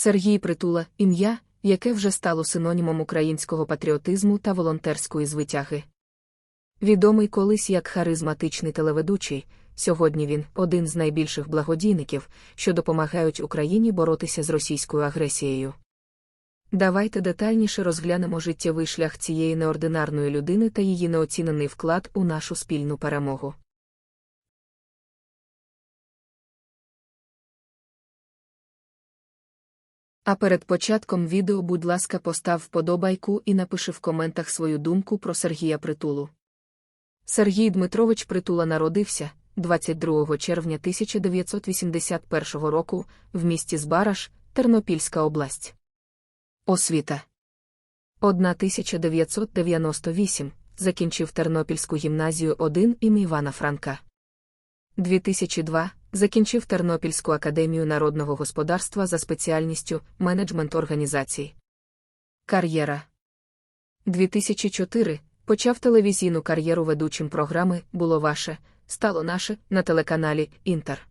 Сергій Притула ім'я, яке вже стало синонімом українського патріотизму та волонтерської звитяги. Відомий колись як харизматичний телеведучий, сьогодні він один з найбільших благодійників, що допомагають Україні боротися з російською агресією. Давайте детальніше розглянемо життєвий шлях цієї неординарної людини та її неоцінений вклад у нашу спільну перемогу. А перед початком відео, будь ласка, постав вподобайку і напиши в коментах свою думку про Сергія Притулу. Сергій Дмитрович Притула народився 22 червня 1981 року в місті Збараж, Тернопільська область. Освіта 1998 закінчив Тернопільську гімназію 1 ім'я Івана Франка. 2002 закінчив Тернопільську академію народного господарства за спеціальністю менеджмент організацій. Кар'єра 2004 почав телевізійну кар'єру ведучим програми Було ваше, стало наше на телеканалі Інтер.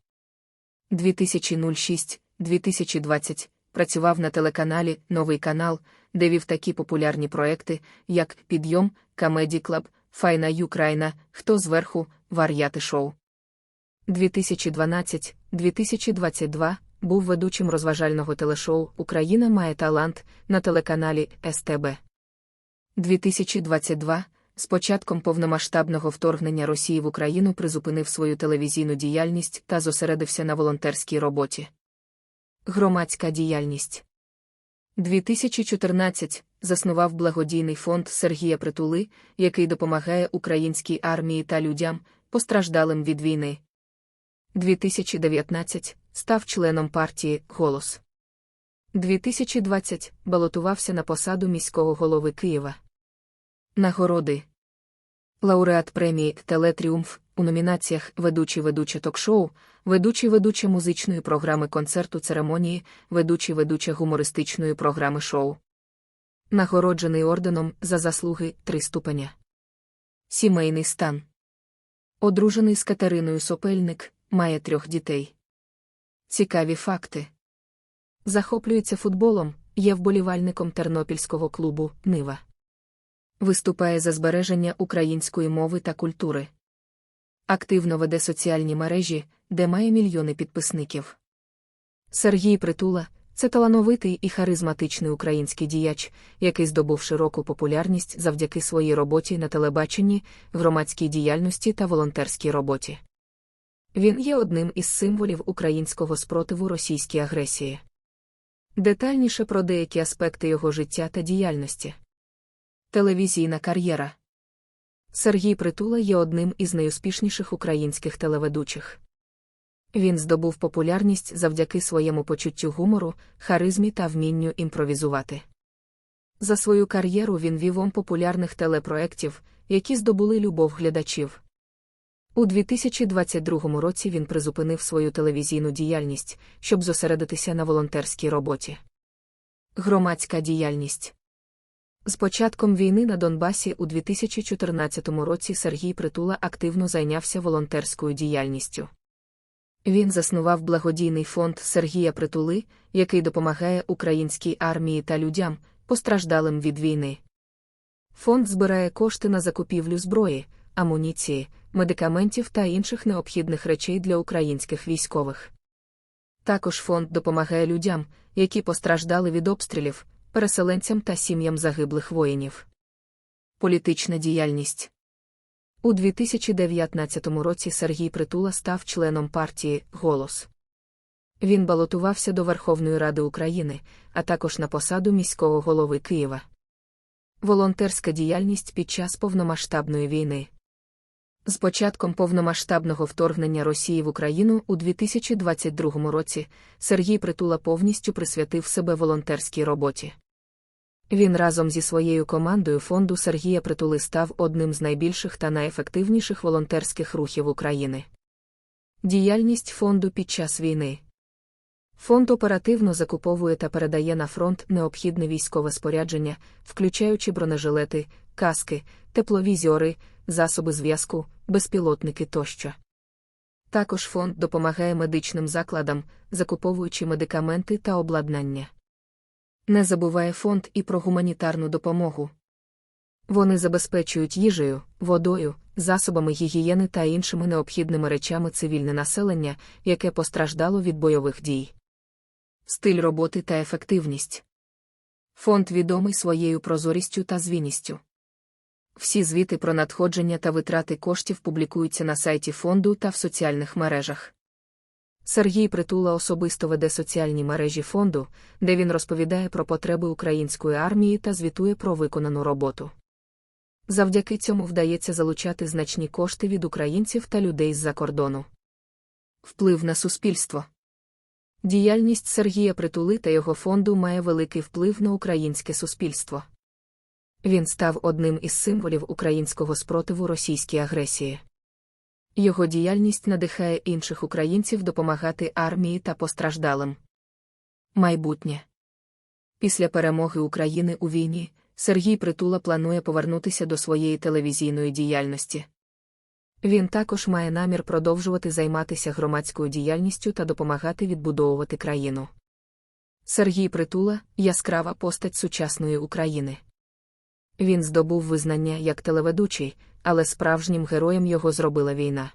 2006-2020 працював на телеканалі Новий канал, де вів такі популярні проекти, як Підйом, Камеді Клаб, Файна Юкраїна, Хто зверху, Вар'яти шоу. 2012-2022 був ведучим розважального телешоу Україна має талант на телеканалі СТБ. 2022 з початком повномасштабного вторгнення Росії в Україну призупинив свою телевізійну діяльність та зосередився на волонтерській роботі. Громадська діяльність 2014 заснував благодійний фонд Сергія Притули, який допомагає українській армії та людям, постраждалим від війни. 2019 став членом партії Голос. 2020 балотувався на посаду міського голови Києва. Нагороди. Лауреат премії Телетріумф у номінаціях Ведучий ведуче ток-шоу, ведучий ведуча музичної програми концерту церемонії, ведучий ведуча гумористичної програми шоу. Нагороджений орденом за заслуги три ступеня. Сімейний стан. Одружений з Катериною Сопельник, має трьох дітей. Цікаві факти. Захоплюється футболом, є вболівальником тернопільського клубу Нива. Виступає за збереження української мови та культури. Активно веде соціальні мережі, де має мільйони підписників. Сергій Притула це талановитий і харизматичний український діяч, який здобув широку популярність завдяки своїй роботі на телебаченні, громадській діяльності та волонтерській роботі. Він є одним із символів українського спротиву російській агресії. Детальніше про деякі аспекти його життя та діяльності. Телевізійна кар'єра Сергій Притула є одним із найуспішніших українських телеведучих. Він здобув популярність завдяки своєму почуттю гумору, харизмі та вмінню імпровізувати. За свою кар'єру він вівом популярних телепроєктів, які здобули любов глядачів. У 2022 році він призупинив свою телевізійну діяльність, щоб зосередитися на волонтерській роботі. Громадська діяльність з початком війни на Донбасі у 2014 році Сергій Притула активно зайнявся волонтерською діяльністю. Він заснував благодійний фонд Сергія Притули, який допомагає українській армії та людям, постраждалим від війни. Фонд збирає кошти на закупівлю зброї, амуніції, медикаментів та інших необхідних речей для українських військових. Також фонд допомагає людям, які постраждали від обстрілів, переселенцям та сім'ям загиблих воїнів. Політична діяльність у 2019 році Сергій Притула став членом партії Голос. Він балотувався до Верховної Ради України, а також на посаду міського голови Києва. Волонтерська діяльність під час повномасштабної війни. З початком повномасштабного вторгнення Росії в Україну у 2022 році Сергій Притула повністю присвятив себе волонтерській роботі. Він разом зі своєю командою фонду Сергія Притули став одним з найбільших та найефективніших волонтерських рухів України. Діяльність фонду під час війни. Фонд оперативно закуповує та передає на фронт необхідне військове спорядження, включаючи бронежилети, каски, тепловізіори, засоби зв'язку, безпілотники тощо. Також фонд допомагає медичним закладам, закуповуючи медикаменти та обладнання. Не забуває фонд і про гуманітарну допомогу. Вони забезпечують їжею, водою, засобами гігієни та іншими необхідними речами цивільне населення, яке постраждало від бойових дій. Стиль роботи та ефективність. Фонд відомий своєю прозорістю та звінністю. Всі звіти про надходження та витрати коштів публікуються на сайті фонду та в соціальних мережах. Сергій Притула особисто веде соціальні мережі фонду, де він розповідає про потреби української армії та звітує про виконану роботу. Завдяки цьому вдається залучати значні кошти від українців та людей з-за кордону. Вплив на суспільство. Діяльність Сергія Притули та його фонду має великий вплив на українське суспільство. Він став одним із символів українського спротиву російській агресії. Його діяльність надихає інших українців допомагати армії та постраждалим. Майбутнє після перемоги України у війні Сергій Притула планує повернутися до своєї телевізійної діяльності. Він також має намір продовжувати займатися громадською діяльністю та допомагати відбудовувати країну. Сергій Притула яскрава постать сучасної України. Він здобув визнання як телеведучий, але справжнім героєм його зробила війна.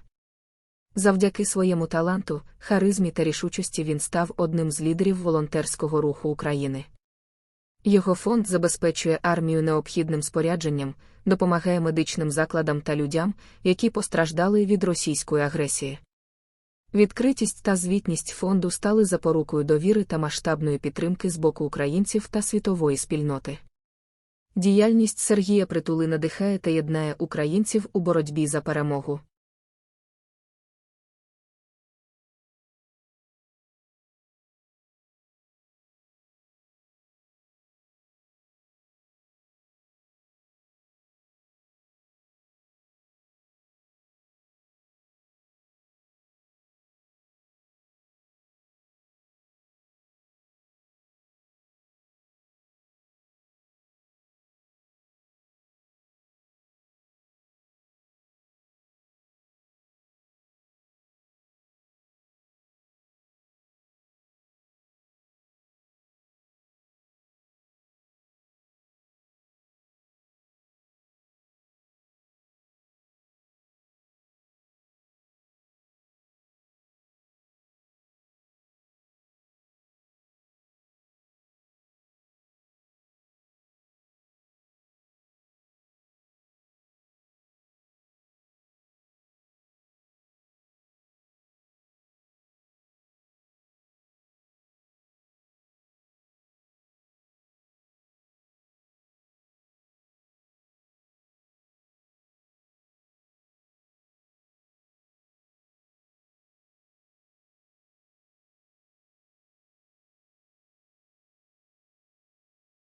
Завдяки своєму таланту, харизмі та рішучості він став одним з лідерів волонтерського руху України. Його фонд забезпечує армію необхідним спорядженням, допомагає медичним закладам та людям, які постраждали від російської агресії. Відкритість та звітність фонду стали запорукою довіри та масштабної підтримки з боку українців та світової спільноти. Діяльність Сергія Притули надихає та єднає українців у боротьбі за перемогу.